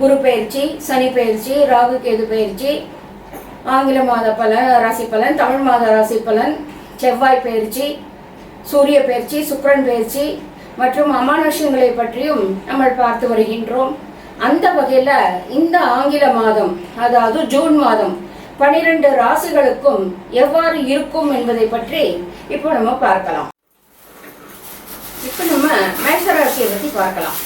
குரு பயிற்சி சனி பயிற்சி ராகு கேது பயிற்சி ஆங்கில மாத பலன் ராசி பலன் தமிழ் மாத ராசி பலன் செவ்வாய் பயிற்சி சூரிய பயிற்சி சுக்கிரன் பயிற்சி மற்றும் அமானுஷங்களை பற்றியும் நம்ம பார்த்து வருகின்றோம். அந்த வகையில் இந்த ஆங்கில மாதம் அதாவது ஜூன் மாதம் பனிரெண்டு ராசிகளுக்கும் எவ்வாறு இருக்கும் என்பதை பற்றி இப்போ நம்ம பார்க்கலாம். இப்போ நம்ம மேஷராசியை பற்றி பார்க்கலாம்.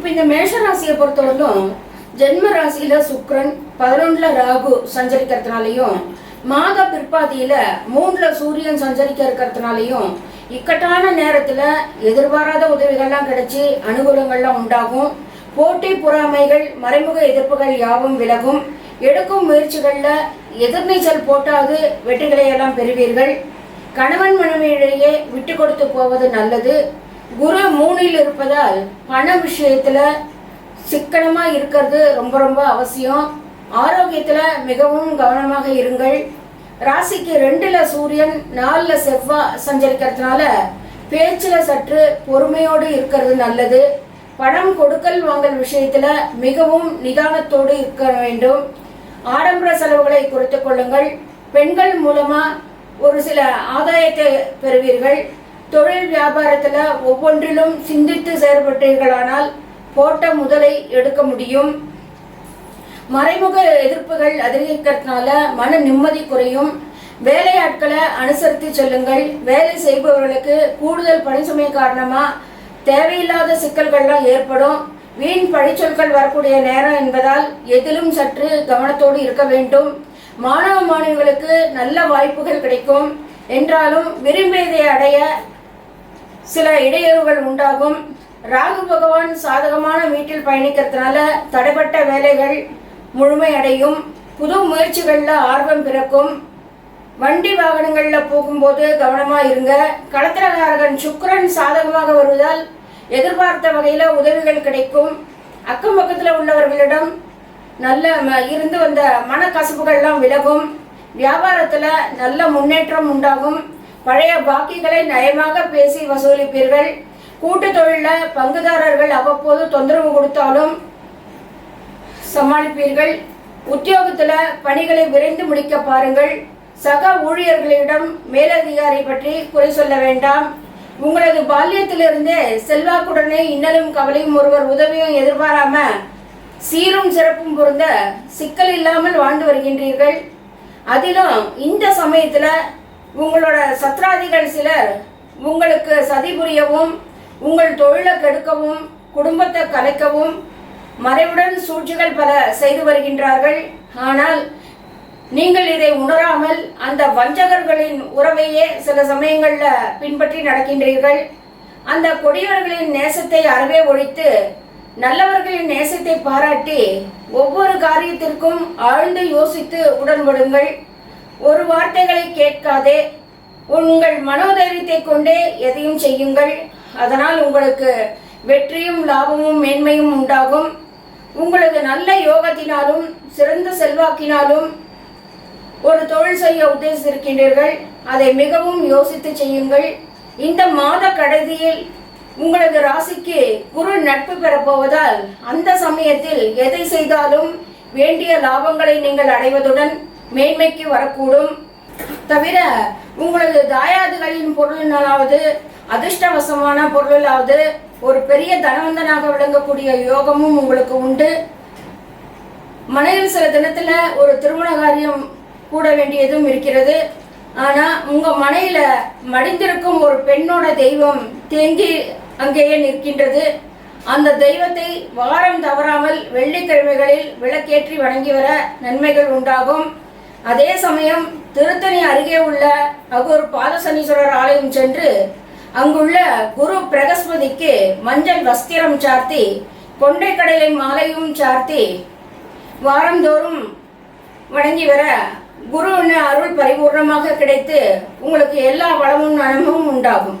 இப்போ இந்த மேஷ ராசியை பொறுத்தவரைக்கும் ஜென்ம ராசியில சுக்ரன் பதினொன்றுல ராகு சஞ்சரிக்கிறதுனாலையும் மாத பிற்பாதியில மூணுல சூரியன் சஞ்சரிக்க இருக்கிறதுனாலையும் இக்கட்டான நேரத்துல எதிர்பாராத உதவிகள்லாம் கிடைச்சி அனுகூலங்கள்லாம் உண்டாகும். போட்டி பொறாமைகள் மறைமுக எதிர்ப்புகள் யாவும் விலகும். எடுக்கும் முயற்சிகளில் எதிர்நீச்சல் போட்டாவது வெற்றிகளை எல்லாம் பெறுவீர்கள். கணவன் மனைவியிடையே விட்டு கொடுத்து போவது நல்லது. குரு மூணில் இருப்பதால் பண விஷயத்தில் சிக்கனமாக இருக்கிறது ரொம்ப ரொம்ப அவசியம். ஆரோக்கியத்தில் மிகவும் கவனமாக இருங்கள். ராசிக்கு ரெண்டில் சூரியன் நாலில் செவ்வாய் சஞ்சரிக்கிறதுனால பேச்சில் சற்று பொறுமையோடு இருக்கிறது நல்லது. பணம் கொடுக்கல் வாங்கல் விஷயத்தில் மிகவும் நிதானத்தோடு இருக்க வேண்டும். ஆடம்பர செலவுகளை குறைத்து கொள்ளுங்கள். பெண்கள் மூலமாக ஒரு சில ஆதாயத்தை பெறுவீர்கள். தொழில் வியாபாரத்தில் ஒவ்வொன்றிலும் சிந்தித்து செயல்பட்டீர்களானால் போட்ட முதலை எடுக்க முடியும். மறைமுக எதிர்ப்புகள் அதிகரிக்கிறதுனால மன நிம்மதி குறையும். வேலையாட்களை அனுசரித்து செல்லுங்கள். வேலை செய்பவர்களுக்கு கூடுதல் பணிசுமை காரணமாக தேவையில்லாத சிக்கல்கள்லாம் ஏற்படும். வீண் பழிச்சொற்கள் வரக்கூடிய நேரம் என்பதால் எதிலும் சற்று கவனத்தோடு இருக்க வேண்டும். மாணவ மாணவிகளுக்கு நல்ல வாய்ப்புகள் கிடைக்கும். என்றாலும் விரும்பியதை அடைய சில இடையூறுகள் உண்டாகும். ராகு பகவான் சாதகமான வீட்டில் பயணிக்கிறதுனால தடைப்பட்ட வேலைகள் முழுமையடையும். புது முயற்சிகளில் ஆர்வம் பிறக்கும். வண்டி வாகனங்களில் போகும்போது கவனமாக இருங்க. களத்திரகாரகன் சுக்கரன் சாதகமாக வருவதால் எதிர்பார்த்த வகையில் உதவிகள் கிடைக்கும். அக்கம் பக்கத்தில் உள்ளவர்களிடம் நல்ல ம- இருந்து வந்த மனக்கசப்புகள்லாம் விலகும். வியாபாரத்தில் நல்ல முன்னேற்றம் உண்டாகும். பழைய பாக்கிகளை நயமாக பேசி வசூலிப்பீர்கள். கூட்டு தொழில பங்குதாரர்கள் அவ்வப்போது தொந்தரவு கொடுத்தாலும் சமாளிப்பீர்கள். உத்தியோகத்துல பணிகளை விரைந்து முடிக்க பாருங்கள். சக ஊழியர்களிடம் மேலதிகாரி பற்றி குறை சொல்ல வேண்டாம். உங்களது பால்யத்திலிருந்தே செல்வாக்குடனே இன்னலும் கவலையும் ஒருவர் உதவியும் எதிர்பாராம சீரும் சிறப்பும் பொருந்த சிக்கல் இல்லாமல் வாழ்ந்து வருகின்றீர்கள். அதிலும் இந்த சமயத்துல உங்களோட சத்ராதிகள் சிலர் உங்களுக்கு சதி புரியவும் உங்கள் தொழிலை கெடுக்கவும் குடும்பத்தை கலைக்கவும் மறைவுடன் சூழ்ச்சிகள் பல செய்து வருகின்றார்கள். ஆனால் நீங்கள் இதை உணராமல் அந்த வஞ்சகர்களின் உறவையே சில சமயங்களில் பின்பற்றி நடக்கின்றீர்கள். அந்த கொடியவர்களின் நேசத்தை அறவே ஒழித்து நல்லவர்களின் நேசத்தை பாராட்டி ஒவ்வொரு காரியத்திற்கும் ஆழ்ந்து யோசித்து உடன்படுங்கள். ஒரு வார்த்தைகளை கேட்காதே. உங்கள் மனோதைரியத்தை கொண்டே எதையும் செய்யுங்கள். அதனால் உங்களுக்கு வெற்றியும் லாபமும் மேன்மையும் உண்டாகும். உங்களது நல்ல யோகத்தினாலும் சிறந்த செல்வாக்கினாலும் ஒரு தொழில் செய்ய உத்தேசித்திருக்கின்றீர்கள். அதை மிகவும் யோசித்து செய்யுங்கள். இந்த மாத கடைசியில் உங்களது ராசிக்கு குரு நட்பு பெறப்போவதால் அந்த சமயத்தில் எதை செய்தாலும் வேண்டிய லாபங்களை நீங்கள் அடைவதுடன் மேன்மைக்கு வரக்கூடும். தவிர உங்களது தாயாதுகளின் பொருளினாலாவது அதிர்ஷ்டவசமான பொருளாவது ஒரு பெரிய தனவந்தனாக விளங்கக்கூடிய யோகமும் உங்களுக்கு உண்டு. மனையில் சில தினத்தில் ஒரு திருமண காரியம் கூட வேண்டியதும் இருக்கிறது. ஆனால் உங்கள் மனையில் மடிந்திருக்கும் ஒரு பெண்ணோட தெய்வம் தேங்கி அங்கேயே நிற்கின்றது. அந்த தெய்வத்தை வாரம் தவறாமல் வெள்ளிக்கிழமைகளில் விளக்கேற்றி வணங்கி வர நன்மைகள் உண்டாகும். அதே சமயம் திருத்தணி அருகே உள்ள அகூர் பாதசனீஸ்வரர் ஆலயம் சென்று அங்குள்ள குரு பிரகஸ்பதிக்கு மஞ்சள் வஸ்திரம் சார்த்தி கொண்டைக்கடலை மாலையும் சார்த்தி வாரந்தோறும் வணங்கி வர குருவின் அருள் பரிபூர்ணமாக கிடைத்து உங்களுக்கு எல்லா வளமும் நலமும் உண்டாகும்.